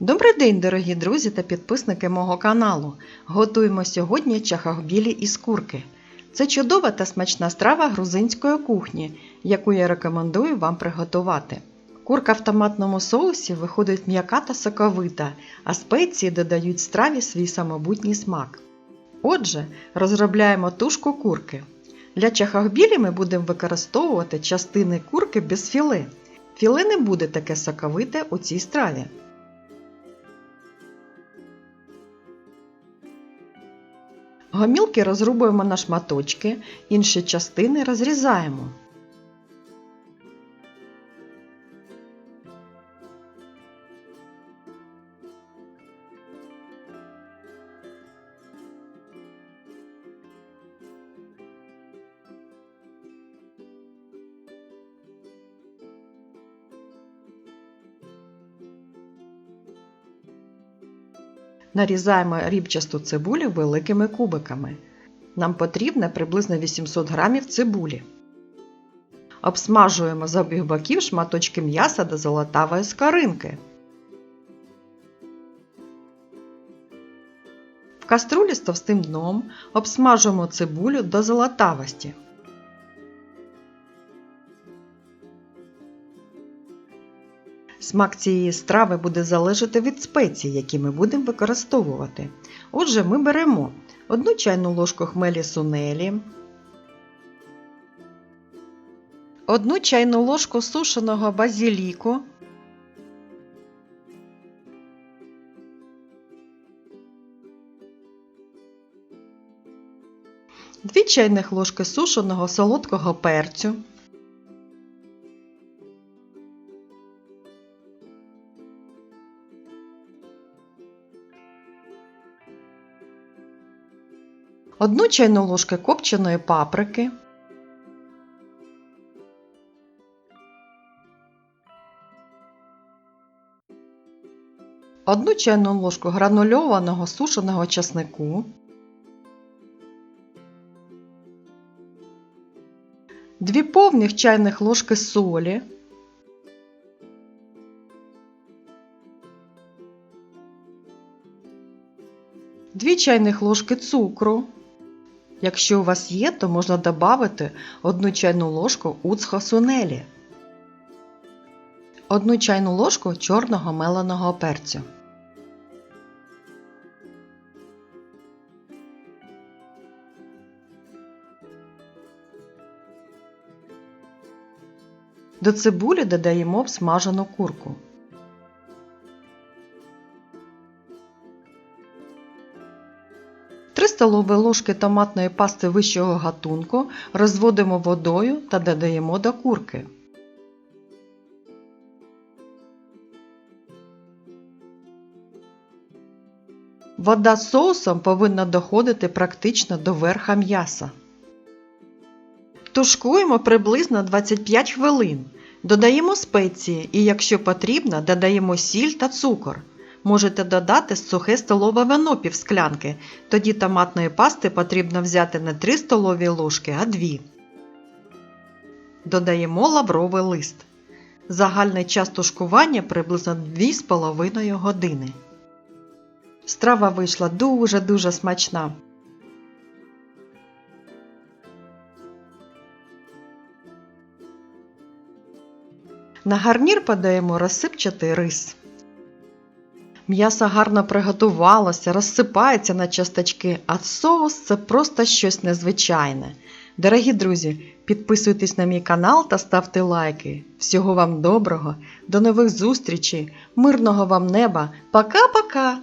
Добрий день, дорогі друзі та підписники мого каналу. Готуємо сьогодні чахахбілі із курки. Це чудова та смачна страва грузинської кухні, яку я рекомендую вам приготувати. Курка в томатному соусі виходить м'яка та соковита, а спеції додають страві свій самобутній смак. Отже, розробляємо тушку курки. Для чахахбілі ми будемо використовувати частини курки без філе. Філе не буде таке соковите у цій страві. Гомілки розрубуємо на шматочки, інші частини розрізаємо. Нарізаємо рібчасту цибулю великими кубиками. Нам потрібно приблизно 800 г цибулі. Обсмажуємо з обох боків шматочки м'яса до золотавої скоринки. В каструлі з товстим дном обсмажуємо цибулю до золотавості. Смак цієї страви буде залежати від спецій, які ми будемо використовувати. Отже, ми беремо 1 чайну ложку хмелі сунелі, 1 чайну ложку сушеного базіліку, Дві чайних ложки сушеного солодкого перцю, Одну чайну ложку копченої паприки, одну чайну ложку гранульованого сушеного часнику, дві повних чайних ложки солі, Дві чайних ложки цукру. Якщо у вас є, то можна додати 1 чайну ложку уцхо-сунелі, 1 чайну ложку чорного меленого перцю. До цибулі додаємо обсмажену курку. Три столові ложки томатної пасти вищого гатунку розводимо водою та додаємо до курки. Вода з соусом повинна доходити практично до верха м'яса. Тушкуємо приблизно 25 хвилин. Додаємо спеції і, якщо потрібно, додаємо сіль та цукор. Можете додати сухе столове вино півсклянки, тоді томатної пасти потрібно взяти не 3 столові ложки, а 2. Додаємо лавровий лист. Загальний час тушкування приблизно 2,5 години. Страва вийшла дуже-дуже смачна. На гарнір подаємо розсипчатий рис. М'ясо гарно приготувалося, розсипається на часточки, а соус це просто щось незвичайне. Дорогі друзі, підписуйтесь на мій канал та ставте лайки. Всього вам доброго, до нових зустрічей, мирного вам неба. Пока-пока!